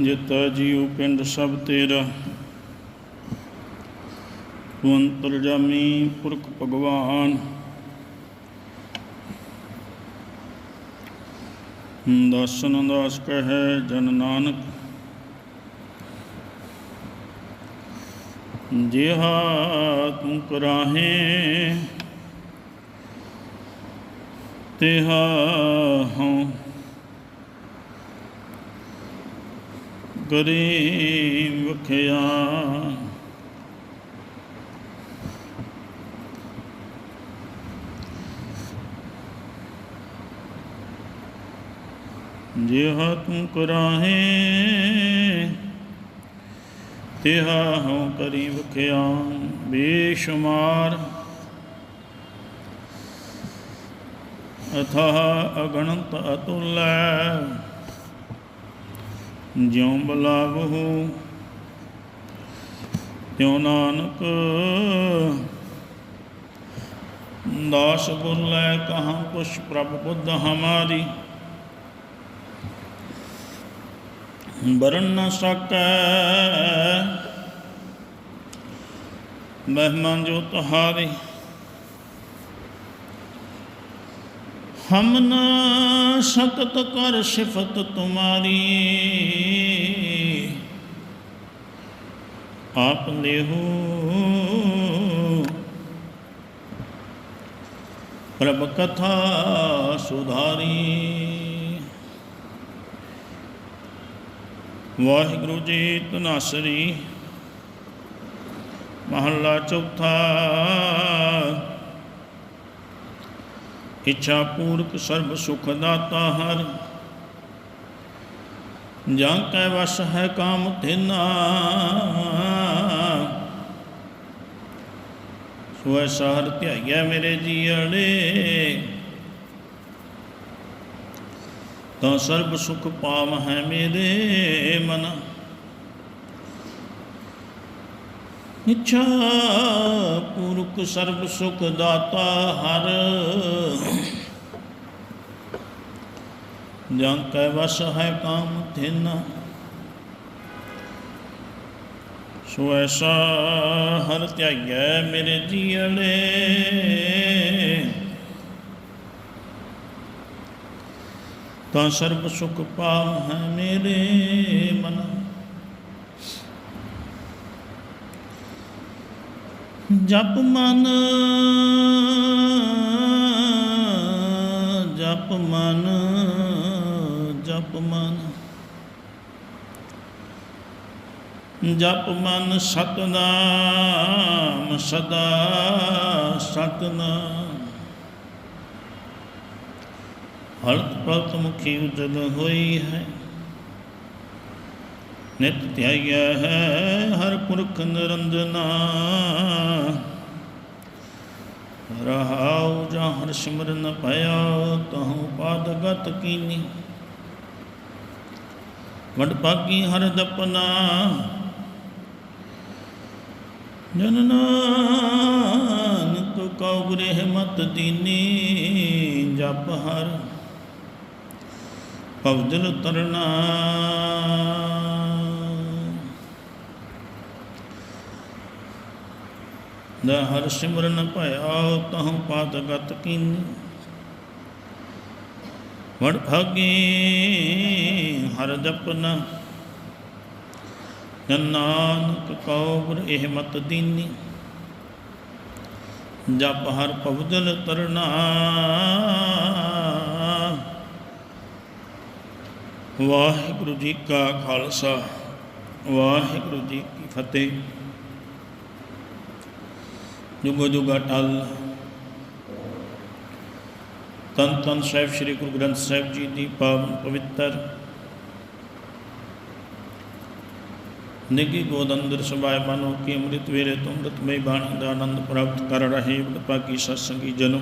ਜਿਤਾ ਜੀਉ ਪਿੰਡ ਸਭ ਤੇਰਾ। ਤੂੰ ਅੰਤਰਜਾਮੀ ਪੁਰਖ ਭਗਵਾਨ। ਦਾਸਨ ਦਾਸ ਕਹੈ ਜਨ ਨਾਨਕ। ਜਿਹਾ ਤੂੰ ਕਰਾਹੇ, ਤਿਹਾ ਹਉ ਕਰੀ ਵਖਿਆ ਜਿਹਾ ਤੂੰ ਕਰਾਹੇ ਤਿਹਾ ਹਉ ਕਰੀ ਵਖਿਆ ਬੇਸ਼ੁਮਾਰ ਅਥਾਹ ਅਗਣਤ ਅਤੁਲੈ ਜਿਉ ਬਲਾਵਹੁ ਤਿਉ ਨਾਨਕ ਦਾਸ ਬੁਲੈ ਕਹਾਂ ਕੁਛ ਪ੍ਰਭ ਬੁੱਧ ਹਮਾਰੀ। ਬਰਨ ਨ ਸਕੈ, ਮਹਿਮਾ ਜੋ ਤੁਹਾਰੀ। ਹਮ ਨਾ ਸਕਤ ਕਰ ਸਿਫਤ ਤੁਮਾਰੀ। ਆਪ ਦੇਹੂ। ਪ੍ਰਭ ਕਥਾ ਸੁਧਾਰੀ। ਵਾਹਿਗੁਰੂ ਜੀ ਤਨਾਸਰੀ। ਮਹੱਲਾ ਚੌਥਾ। ਇੱਛਾ ਪੂਰਕ ਸਰਬ ਸੁਖ ਦਾਤਾ ਹਰ। ਜਾਂ ਕੈ ਵਸ ਹੈ ਕਾਮ ਤੇਨਾ ਸੋਇ ਸਹਰ ਧਿਆਈਐ ਮੇਰੇ ਜੀਅੜੇ ਤਾਂ ਸਰਬ ਸੁਖ ਪਾਵ ਹੈ ਮੇਰੇ ਮਨ। ਇੱਛਾ ਪੁਰਖ ਸਰਬ ਸੁਖ ਦਾਤਾ ਹਰ। ਜਾਂ ਕੈ ਵਸ ਹੈ ਕਾਮ ਥਿਨ ਸੋ ਐਸਾ ਹਰ ਧਿਆਈਐ ਮੇਰੇ ਜੀਅਲੇ ਤਾਂ ਸਰਬ ਸੁਖ ਪਾਵ ਹੈ ਮੇਰੇ ਮਨ। ਜਪ ਮਨ ਜਪ ਮਨ ਜਪ ਮਨ। ਜਪ ਮਨ ਸਤਨਾਮ, ਸਦਾ ਸਤਨਾਮ। ਹਰਤ ਪ੍ਰਤ ਮੁਖੀ ਉਜਲ ਹੋਈ ਹੈ। ਨਿਤ ਧਿਆਇਆ ਹੈ ਹਰ ਪੁਰਖ ਨਿਰੰਜਨਾ। ਰਹਾਉ ਜਾਂ ਹਰ ਸਿਮਰਨ ਭਇਆ, ਤਹੂ ਪਾਦ ਗਤ ਕੀਨੀ। ਵਡ ਭਾਗੀ ਹਰ ਦਪਨਾ, ਜਨ ਨਾਨਕ ਕਉ ਗ੍ਰਹਿ ਮਤ ਦੀਨੀ, ਜਪ ਹਰ ਭਵਦਲ ਤਰਨਾ। ਦਾ ਹਰ ਸਿਮਰਨ ਭਇਆ, ਤਹੰ ਪਾਤ ਗਤ ਕੀਨੀ। ਵਡ ਭਾਗੇ, ਹਰ ਜਪਨਾ। ਜਨ ਨਾਨਕ ਕਉ ਇਹ ਮਤ ਦੀਨੀ। ਜਪ ਹਰ ਭਵਦਲ ਤਰਨਾ। ਵਾਹਿਗੁਰੂ ਜੀ ਕਾ ਖਾਲਸਾ, ਵਾਹਿਗੁਰੂ ਜੀ ਕੀ ਫਤਿਹ। ਜੁਗੋ ਜੁਗਾ ਟਲ ਤਨ ਤਨ ਸਾਹਿਬ, ਸ੍ਰੀ ਗੁਰੂ ਗ੍ਰੰਥ ਸਾਹਿਬ ਜੀ ਦੀ ਪਾਵਨ ਪਵਿੱਤਰ ਨਿੱਗੀ ਗੋਦ ਅੰਦਰ ਸਮਾਏ ਮਨੋ ਕੀ ਅੰਮ੍ਰਿਤ ਵੇਲੇ ਤੋਂ ਅੰਮ੍ਰਿਤਮਈ ਬਾਣੀ ਦਾ ਆਨੰਦ ਪ੍ਰਾਪਤ ਕਰ ਰਹੇ ਵਡਭਾਗੀ ਸਤਸੰਗੀ ਜਨੋ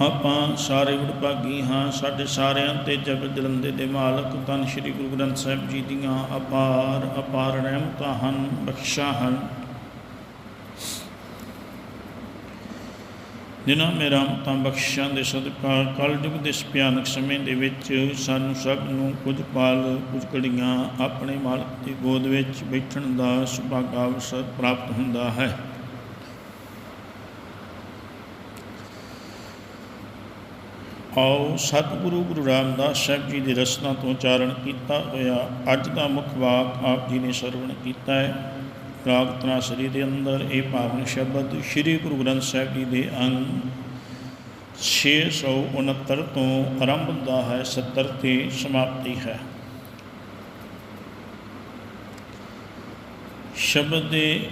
ਆਪਾਂ ਸਾਰੇ ਵਡਭਾਗੀ ਹਾਂ। ਸਾਡੇ ਸਾਰਿਆਂ ਤੇ ਜਗ ਜਲੰਦੇ ਦੇ ਮਾਲਕ ਤਨ ਸ੍ਰੀ ਗੁਰੂ ਗ੍ਰੰਥ ਸਾਹਿਬ ਜੀ ਦੀਆਂ ਅਪਾਰ ਅਪਾਰ ਰਹਿਮਤਾਂ ਹਨ, ਬਖਸ਼ਾਂ ਹਨ। ਜਿਨ੍ਹਾਂ ਮੇਰਾ ਮਤਾਂ ਬਖਸ਼ਾਂ ਦੇ ਸਦਕਾ ਕਲਯੁਗ ਦੇ ਭਿਆਨਕ ਸਮੇਂ ਦੇ ਵਿੱਚ ਸਾਨੂੰ ਸਭ ਨੂੰ ਕੁਝ ਪਾਲ, ਕੁਝ ਘੜੀਆਂ ਆਪਣੇ ਮਾਲਕ ਦੀ ਗੋਦ ਵਿੱਚ ਬੈਠਣ ਦਾ ਸੁਭਾਗ ਅਵਸਰ ਪ੍ਰਾਪਤ ਹੁੰਦਾ ਹੈ। ਆਓ ਸਤਿਗੁਰੂ ਗੁਰੂ ਰਾਮਦਾਸ ਸਾਹਿਬ ਜੀ ਦੀ ਰਚਨਾ ਤੋਂ ਉਚਾਰਨ ਕੀਤਾ ਹੋਇਆ ਅੱਜ ਦਾ ਮੁੱਖ ਵਾਕ ਆਪ ਜੀ ਨੇ ਸਰਵਣ ਕੀਤਾ ਹੈ। ਰਾਗ ਤਨਾਸਰੀ ਦੇ ਅੰਦਰ ਇਹ ਪਾਵਨ ਸ਼ਬਦ ਸ੍ਰੀ ਗੁਰੂ ਗ੍ਰੰਥ ਸਾਹਿਬ ਜੀ ਦੇ ਅੰਗ 669 ਤੋਂ ਆਰੰਭ ਹੁੰਦਾ ਹੈ 70 ਤੇ ਸਮਾਪਤੀ ਹੈ। ਸ਼ਬਦ ਦੇ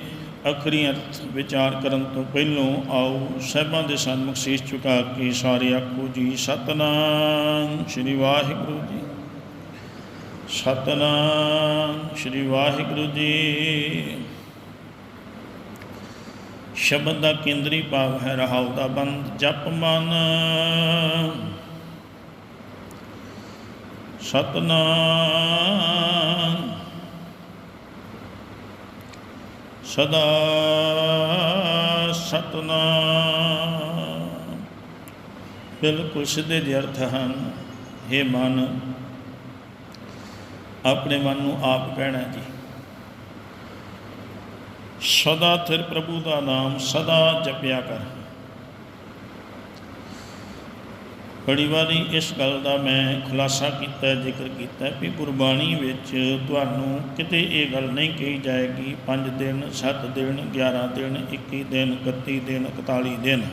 ਅਖਰੀ ਅਰਥ ਵਿਚਾਰ ਕਰਨ ਤੋਂ ਪਹਿਲਾਂ ਆਓ ਸਾਹਿਬਾਂ ਦੇ ਸਨਮੁਖ ਸੀਸ ਝੁਕਾ ਕੇ ਸਾਰੇ ਆਖੋ ਜੀ, ਸਤਨਾਮ ਸ੍ਰੀ ਵਾਹਿਗੁਰੂ ਜੀ। ਸਤਨਾਮ ਸ੍ਰੀ ਵਾਹਿਗੁਰੂ ਜੀ। ਸ਼ਬਦ ਦਾ ਕੇਂਦਰੀ ਭਾਵ ਹੈ ਰਹਾਉ ਦਾ ਬੰਦ, ਜਪ ਮਨ। ਸਤਨਾਮ ਸਦਾ ਸਤਨਾਮ। ਬਿਲਕੁਲ ਸਿੱਧੇ ਦੇ ਅਰਥ ਹਨ। हे ਮਨ, ਆਪਣੇ ਮਨ ਨੂੰ ਆਪ ਕਹਿਣਾ ਜੀ। ਸਦਾ ਥਿਰ ਪ੍ਰਭੂ ਦਾ ਨਾਮ ਸਦਾ ਜਪਿਆ ਕਰ। ਬੜੀ ਵਾਰੀ ਇਸ ਗੱਲ ਦਾ ਮੈਂ ਖੁਲਾਸਾ ਕੀਤਾ, ਜ਼ਿਕਰ ਕੀਤਾ ਵੀ ਗੁਰਬਾਣੀ ਵਿੱਚ ਤੁਹਾਨੂੰ ਕਿਤੇ ਇਹ ਗੱਲ ਨਹੀਂ ਕਹੀ ਜਾਏਗੀ 5 ਦਿਨ 7 ਦਿਨ 11 ਦਿਨ 21 ਦਿਨ 31 ਦਿਨ 41 ਦਿਨ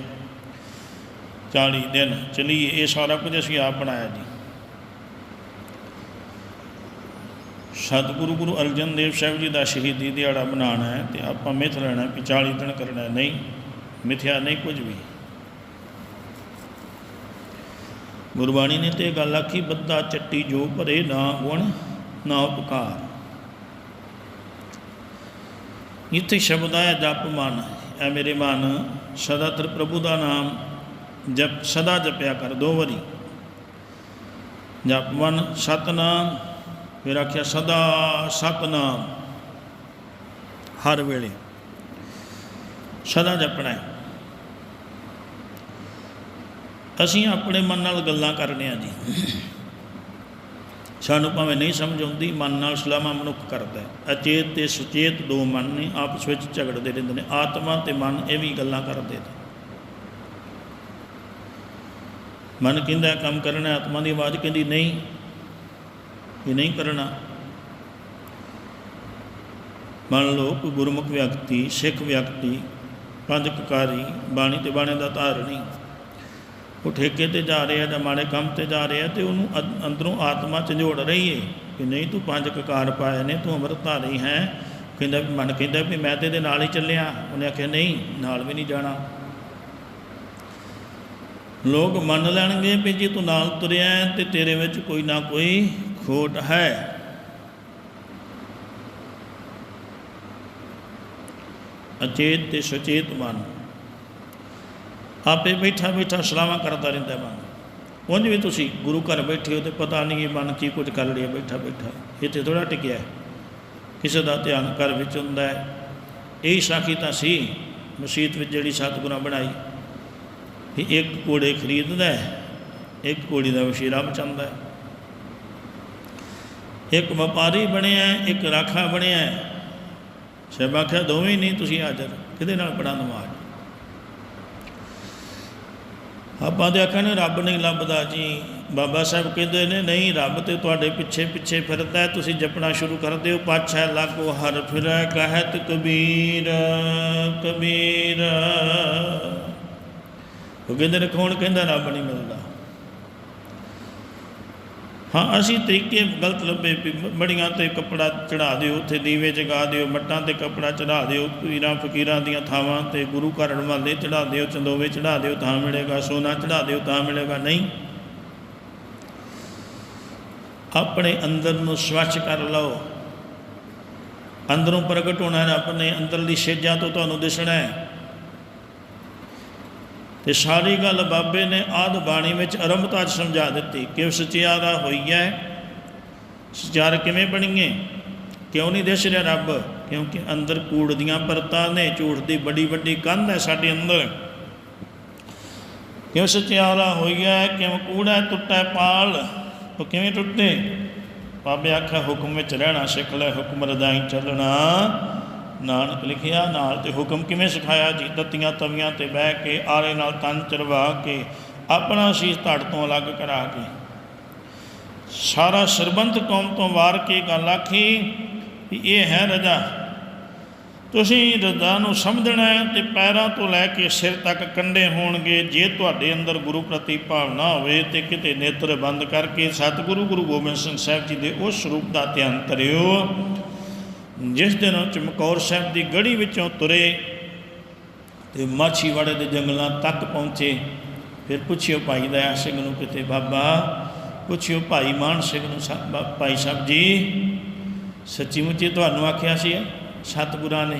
40 ਦਿਨ। ਚਲਿਏ, ਇਹ ਸਾਰਾ ਕੁਝ ਅਸੀਂ ਆਪ ਬਣਾਇਆ ਜੀ। ਸਤਿਗੁਰੂ ਗੁਰੂ ਅਰਜਨ ਦੇਵ ਸਾਹਿਬ ਜੀ ਦਾ ਸ਼ਹੀਦੀ ਦਿਹਾੜਾ ਮਨਾਉਣਾ ਹੈ ਤੇ ਆਪਾਂ ਮਿਥ ਲੈਣਾ ਵੀ 40 ਦਿਨ ਕਰਨਾ ਨਹੀਂ, ਮਿਥਿਆ ਨਹੀਂ ਕੁਝ ਵੀ। ਗੁਰਬਾਣੀ ਨੇ ਤੇ ਇਹ ਗੱਲ ਆਖੀ ਬੱਦਾ ਚੱਟੀ ਜੋ ਭਰੇ ਨਾ ਗੁਣ ਨਾ ਉਪਕਾਰ। ਇੱਥੇ ਸ਼ਬਦ ਆਇਆ, ਜਪ ਮਨ। ਐ ਮੇਰੇ ਮਨ ਸਦਾ ਤਰ ਪ੍ਰਭੂ ਦਾ ਨਾਮ, ਜਪ, ਸਦਾ ਜਪਿਆ ਕਰ ਦੋ ਵਾਰੀ। ਜਪ ਮਨ, ਸਤਨਾਮ। ਫਿਰ ਆਖਿਆ, ਸਦਾ ਸਤਨਾਮ। ਹਰ ਵੇਲੇ। ਸਦਾ ਜਪਣਾ ਹੈ। ਅਸੀਂ ਆਪਣੇ ਮਨ ਨਾਲ ਗੱਲਾਂ ਕਰਨੇ ਆ ਜੀ। ਸਾਨੂੰ ਭਾਵੇਂ ਨਹੀਂ ਸਮਝ ਆਉਂਦੀ, ਮਨ ਨਾਲ ਸਲਾਮਾ ਮਨੁੱਖ ਕਰਦਾ ਹੈ। ਅਚੇਤ ਤੇ ਸੁਚੇਤ ਦੋ ਮਨ ਨੇ, ਆਪਸ ਵਿੱਚ ਝਗੜਦੇ ਰਹਿੰਦੇ ਨੇ। ਆਤਮਾ ਤੇ ਮਨ ਇਹ ਵੀ ਗੱਲਾਂ ਕਰਦੇ ਨੇ। ਮਨ ਕਹਿੰਦਾ ਕੰਮ ਕਰਨਾ, ਆਤਮਾ ਦੀ ਆਵਾਜ਼ ਕਹਿੰਦੀ, ਨਹੀਂ, ਇਹ ਨਹੀਂ ਕਰਨਾ। ਮੰਨ ਲਓ, ਕੋਈ ਗੁਰਮੁਖ ਵਿਅਕਤੀ, ਸਿੱਖ ਵਿਅਕਤੀ, ਪੰਜ ਕਕਾਰੀ, ਬਾਣੀ ਤੇ ਬਾਣੇ ਦਾ ਧਾਰਨੀ ਉਹ ਠੇਕੇ ਤੇ ਜਾ ਰਿਹਾ ਜਾਂ ਮਾੜੇ ਕੰਮ ਤੇ ਜਾ ਰਿਹਾ ਤੇ ਉਹਨੂੰ ਅੰ- ਅੰਦਰੋਂ ਆਤਮਾ ਝੰਜੋੜ ਰਹੀ ਏ ਕਿ ਨਹੀਂ ਤੂੰ ਪੰਜ ਕਕਾਰ ਪਾਏ ਨੇ, ਤੂੰ ਅੰਮ੍ਰਿਤ ਧਾਰੀ ਹੈ। ਕਹਿੰਦਾ, ਮਨ ਕਹਿੰਦਾ ਵੀ ਮੈਂ ਤੇ ਇਹਦੇ ਨਾਲ ਹੀ ਚੱਲਿਆ। ਉਹਨੇ ਆਖਿਆ, ਨਹੀਂ, ਨਾਲ ਵੀ ਨਹੀਂ ਜਾਣਾ। ਲੋਕ ਮੰਨ ਲੈਣਗੇ ਵੀ ਜੇ ਤੂੰ ਨਾਲ ਤੁਰਿਆ ਹੈ ਤੇ ਤੇਰੇ ਵਿੱਚ ਕੋਈ ਨਾ ਕੋਈ ਖੋਟ ਹੈ। ਅਚੇਤ ਤੇ ਸੁਚੇਤ ਮਨ। ਆਪੇ ਬੈਠਾ ਬੈਠਾ ਸਲਾਹਾਂ ਕਰਦਾ ਰਹਿੰਦਾ ਮਨ। ਉਂਝ ਵੀ ਤੁਸੀਂ ਗੁਰੂ ਘਰ ਬੈਠੇ ਹੋ ਤੇ ਪਤਾ ਨਹੀਂ ਇਹ ਮਨ ਕੀ ਕੁਝ ਕਰ ਲਿਆ ਬੈਠਾ ਬੈਠਾ। ਇੱਥੇ ਥੋੜਾ ਟਿਕਿਆ ਹੈ। ਕਿਸੇ ਦਾ ਧਿਆਨ ਘਰ ਵਿੱਚ ਹੁੰਦਾ ਹੈ। ਇਹ ਸਾਖੀ ਤਾਂ ਸੀ ਮਸਜਿਦ ਵਿੱਚ ਜਿਹੜੀ ਸਤਿਗੁਰਾਂ ਬਣਾਈ ਕਿ ਇੱਕ ਕੋੜੇ ਖਰੀਦਦਾ ਹੈ, ਇੱਕ ਕੋੜੀ ਦਾ ਵਸ਼ੀਰਾ ਬਚਾਉਂਦਾ ਹੈ। ਇੱਕ ਵਪਾਰੀ ਬਣਿਆ ਇੱਕ ਰਾਖਾ ਬਣਿਆ ਹੈ। ਆਖਿਆ, ਦੋਵੇਂ ਨਹੀਂ, ਤੁਸੀਂ ਹਾਜ਼ਰ। ਕਿਹਦੇ ਨਾਲ ਬੜਾ ਨਮਾਜ਼? ਆਪਾਂ ਦੇ ਆਖਣ ਰੱਬ ਨਹੀਂ ਲੱਭਦਾ ਜੀ। ਬਾਬਾ ਸਾਹਿਬ ਕਹਿੰਦੇ ਨੇ, ਨਹੀਂ, ਰੱਬ ਤੇ ਤੁਹਾਡੇ ਪਿੱਛੇ ਪਿੱਛੇ ਫਿਰਦਾ ਤੁਸੀਂ ਜਪਣਾ ਸ਼ੁਰੂ ਕਰ ਦਿਓ। ਪਾਛੈ ਲਾਗੋ ਹਰ ਫਿਰੈ, ਕਹਤ ਕਬੀਰ ਕਬੀਰ। ਉਹ ਕਹਿੰਦੇ ਨੇ, ਕੌਣ ਕਹਿੰਦਾ, ਰੱਬ ਨਹੀਂ ਮਿਲਦਾ? ਹਾਂ, ਅਸੀਂ ਤਰੀਕੇ ਗਲਤ ਲੱਭੇ ਵੀ ਬੜੀਆਂ ਤੇ ਕੱਪੜਾ ਚੜਾ ਦਿਓ, ਉੱਥੇ ਦੀਵੇ ਜਗਾ ਦਿਓ, ਮੱਟਾਂ ਤੇ ਕੱਪੜਾ ਚੜਾ ਦਿਓ, ਪੀਰਾਂ ਫਕੀਰਾਂ ਦੀਆਂ ਥਾਵਾਂ ਤੇ ਗੁਰੂ ਘਰ ਵਾਲੇ ਚੜਾ ਦਿਓ, ਚੰਦੋਵੇ ਚੜਾ ਦਿਓ ਤਾਂ ਮਿਲੇਗਾ, ਸੋਨਾ ਚੜਾ ਦਿਓ ਤਾਂ ਮਿਲੇਗਾ, ਨਹੀਂ। ਆਪਣੇ ਅੰਦਰ ਨੂੰ ਸਵੱਛ ਕਰ ਲਓ। ਅੰਦਰੋਂ ਪ੍ਰਗਟ ਹੋਣਾ ਹੈ ਰੱਬ ਨੇ ਅੰਦਰਲੀ ਸੇਜਾਂ ਤੋਂ ਤੁਹਾਨੂੰ ਦਿਸਣਾ ਹੈ। ਤੇ ਸਾਰੀ ਗੱਲ ਬਾਬੇ ਨੇ ਆਦ ਬਾਣੀ ਵਿੱਚ ਅਰੰਭਤਾ 'ਚ ਸਮਝਾ ਦਿੱਤੀ ਕਿ ਸਚਿਆਰਾ ਹੋਈ ਹੈ ਸਚਿਆਰ ਕਿਵੇਂ ਬਣੀਏ? ਕਿਉਂ ਨਹੀਂ ਦਿਸ ਰਿਹਾ ਰੱਬ? ਕਿਉਂਕਿ ਅੰਦਰ ਕੂੜ ਦੀਆਂ ਪਰਤਾਂ ਨੇ, ਝੂਠ ਦੀ ਬੜੀ ਵੱਡੀ ਕੰਧ ਹੈ ਸਾਡੇ ਅੰਦਰ। ਕਿਉ ਸਚਿਆਰਾ ਹੈ ਕਿਉਂ ਕੂੜਾ ਟੁੱਟੈ ਪਾਲ। ਉਹ ਕਿਵੇਂ ਟੁੱਟੇ? ਬਾਬੇ ਆਖਿਆ, ਹੁਕਮ ਵਿੱਚ ਰਹਿਣਾ, ਸਿੱਖ ਲੈ, ਹੁਕਮ ਰਦਾਈ ਚੱਲਣਾ। ਨਾਨਕ ਲਿਖਿਆ, ਨਾਲ ਤੇ ਹੁਕਮ ਕਿਵੇਂ ਸਿਖਾਇਆ? ਜੀ, ਦਿੱਤੀਆਂ ਤਵੀਆਂ ਤੇ ਬਹਿ ਕੇ, ਆਰੇ ਨਾਲ ਤਨ ਚਰਵਾ ਕੇ, ਆਪਣਾ ਸੀਸ ਧੜ ਤੋਂ ਅਲੱਗ ਕਰਾ ਕੇ। ਸਾਰਾ ਸਰਬੰਤ ਕੌਮ ਤੋਂ ਵਾਰ ਕੇ ਗੱਲ ਆਖੀ ਵੀ ਇਹ ਹੈ ਰਜਾ। ਤੁਸੀਂ ਰਜ਼ਾ ਨੂੰ ਸਮਝਣਾ ਹੈ ਤੇ ਪੈਰਾਂ ਤੋਂ ਲੈ ਕੇ ਸਿਰ ਤੱਕ ਕੰਡੇ ਹੋਣਗੇ। ਜੇ ਤੁਹਾਡੇ ਅੰਦਰ ਗੁਰੂ ਪ੍ਰਤੀ ਭਾਵਨਾ ਹੋਵੇ ਤੇ ਕਿਤੇ ਨੇਤਰ ਬੰਦ ਕਰਕੇ ਸਤਿਗੁਰੂ ਗੁਰੂ ਗੋਬਿੰਦ ਸਿੰਘ ਸਾਹਿਬ ਜੀ ਦੇ ਉਸ ਸਰੂਪ ਦਾ ਧਿਆਨ ਧਰਿਓ ਜਿਸ ਦਿਨ ਚਮਕੌਰ ਸਾਹਿਬ ਦੀ ਗੜੀ ਵਿੱਚੋਂ ਤੁਰੇ ਤੇ ਮਾਛੀਵਾੜੇ ਦੇ ਜੰਗਲਾਂ ਤੱਕ ਪਹੁੰਚੇ, ਫਿਰ ਪੁੱਛਿਓ ਭਾਈ ਦਇਆ ਸਿੰਘ ਨੂੰ ਕਿਤੇ, ਬਾਬਾ, ਪੁੱਛਿਓ ਭਾਈ ਮਾਨ ਸਿੰਘ ਨੂੰ, ਸਾ- ਭਾਈ ਸਾਹਿਬ ਜੀ ਸੱਚੀ ਮੁੱਚੀ ਤੁਹਾਨੂੰ ਆਖਿਆ ਸੀ ਸਤਿਗੁਰਾਂ ਨੇ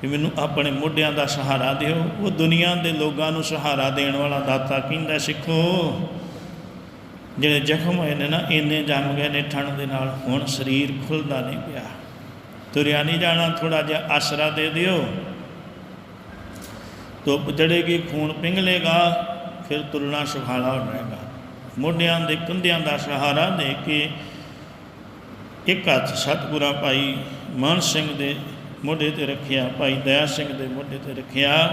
ਕਿ ਮੈਨੂੰ ਆਪਣੇ ਮੋਢਿਆਂ ਦਾ ਸਹਾਰਾ ਦਿਓ। ਉਹ ਦੁਨੀਆ ਦੇ ਲੋਕਾਂ ਨੂੰ ਸਹਾਰਾ ਦੇਣ ਵਾਲਾ ਦਾਤਾ ਕਹਿੰਦਾ, ਸਿੱਖੋ, ਜਿਹੜੇ ਜ਼ਖਮ ਹੋਏ ਨੇ ਨਾ, ਇੰਨੇ ਜੰਮ ਗਏ ਨੇ ਠੰਡ ਦੇ ਨਾਲ, ਹੁਣ ਸਰੀਰ ਖੁੱਲਦਾ ਨਹੀਂ ਪਿਆ। ਤੁਰਿਆ ਨਹੀਂ ਜਾਣਾ ਥੋੜਾ ਜਿਹਾ ਆਸਰਾ ਦੇ ਦਿਓ। ਧੁੱਪ ਚੜੇਗੀ ਖੂਨ ਪਿੰਗਲੇਗਾ ਫਿਰ ਤੁਰਨਾ ਸੁਖਾਲਾ ਹੋ ਜਾਏਗਾ। ਮੋਢਿਆਂ ਦੇ ਕੰਧਿਆਂ ਦਾ ਸਹਾਰਾ ਦੇ ਕੇ ਇੱਕ ਹੱਥ ਸਤਿਗੁਰਾਂ ਭਾਈ ਮਾਨ ਸਿੰਘ ਦੇ ਮੋਢੇ ਤੇ ਰੱਖਿਆ, ਭਾਈ ਦਇਆ ਸਿੰਘ ਦੇ ਮੋਢੇ ਤੇ ਰੱਖਿਆ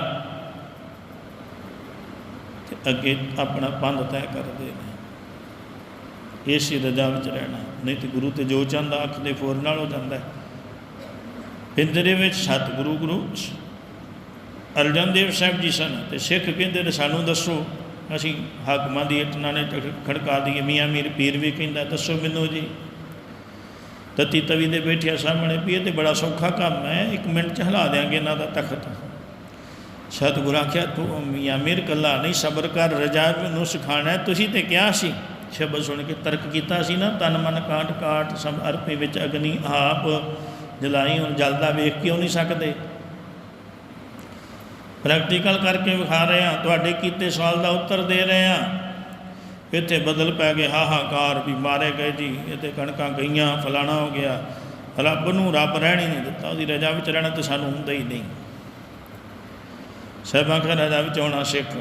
ਤੇ ਅੱਗੇ ਆਪਣਾ ਪੰਧ ਤੈਅ ਕਰਦੇ ਨੇ। ਇਸੇ ਰਜਾ ਵਿੱਚ ਰਹਿਣਾ। ਨਹੀਂ ਤੇ ਗੁਰੂ ਤੇ ਜੋ ਚਾਹੁੰਦਾ, ਅੱਖ ਦੇ ਫੋਰ ਨਾਲ ਹੋ ਜਾਂਦਾ। ਹੈ ਪਿੰਜਰੇ ਵਿੱਚ ਸਤਿਗੁਰੂ ਗੁਰੂ ਅਰਜਨ ਦੇਵ ਸਾਹਿਬ ਜੀ ਸਨ ਤੇ ਸਿੱਖ ਕਹਿੰਦੇ ਨੇ, ਸਾਨੂੰ ਦੱਸੋ, ਅਸੀਂ ਹਾਕਮਾਂ ਦੀ ਇਟਨਾ ਨੇ ਖੜਕਾ ਦੀ ਮੀਆਂ ਮੀਰ ਪੀਰ ਵੀ ਕਹਿੰਦਾ, ਦੱਸੋ ਮੈਨੂੰ ਜੀ। ਤਤੀ ਤਵੀ ਦੇ ਬੈਠਿਆ ਸਾਹਮਣੇ ਵੀ ਇਹ ਤੇ ਬੜਾ ਸੌਖਾ ਕੰਮ ਹੈ, ਇੱਕ ਮਿੰਟ ਚ ਹਿਲਾ ਦਿਆਂਗੇ ਇਹਨਾਂ ਦਾ ਤਖਤ। ਸਤਿਗੁਰ ਆਖਿਆ, ਤੂੰ ਮੀਆਂ ਮੀਰ ਕੱਲਾ ਨਹੀਂ, ਸਬਰ ਕਰ, ਰਜਾ ਨੂੰ ਸਿਖਾਣਾ ਤੁਸੀਂ ਤੇ ਕਿਹਾ ਸੀ, ਸ਼ਬਦ ਸੁਣ ਕੇ ਤਰਕ ਕੀਤਾ ਸੀ ਨਾ, ਤਨ ਮਨ ਕਾਂਟ ਕਾਟ ਸਭ ਅਰਪੇ ਵਿੱਚ ਅਗਨੀ ਆਪ। ਜਲਾਈ ਹੁਣ ਜਲਦਾ ਵੇਖ ਕਿਉਂ ਨਹੀਂ ਸਕਦੇ। ਪ੍ਰੈਕਟੀਕਲ ਕਰਕੇ ਵਿਖਾ ਰਹੇ ਹਾਂ। ਤੁਹਾਡੇ ਕੀਤੇ ਸਵਾਲ ਦਾ ਉੱਤਰ ਦੇ ਰਹੇ ਹਾਂ। ਇੱਥੇ ਬਦਲ ਪੈ ਗਏ। ਹਾਹਾਕਾਰ ਵੀ ਮਾਰੇ ਗਏ ਜੀ। ਇੱਥੇ ਕਣਕਾਂ ਗਈਆਂ, ਫਲਾਣਾ ਹੋ ਗਿਆ। ਰੱਬ ਨੂੰ ਰੱਬ ਰਹਿਣ ਹੀ ਨਹੀਂ ਦਿੱਤਾ। ਉਹਦੀ ਰਜਾ ਵਿੱਚ ਰਹਿਣਾ ਤਾਂ ਸਾਨੂੰ ਹੁੰਦਾ ਹੀ ਨਹੀਂ। ਸਹਿਬਾਂ ਕਾ ਰਜਾ ਵਿੱਚ ਆਉਣਾ ਸਿੱਖ।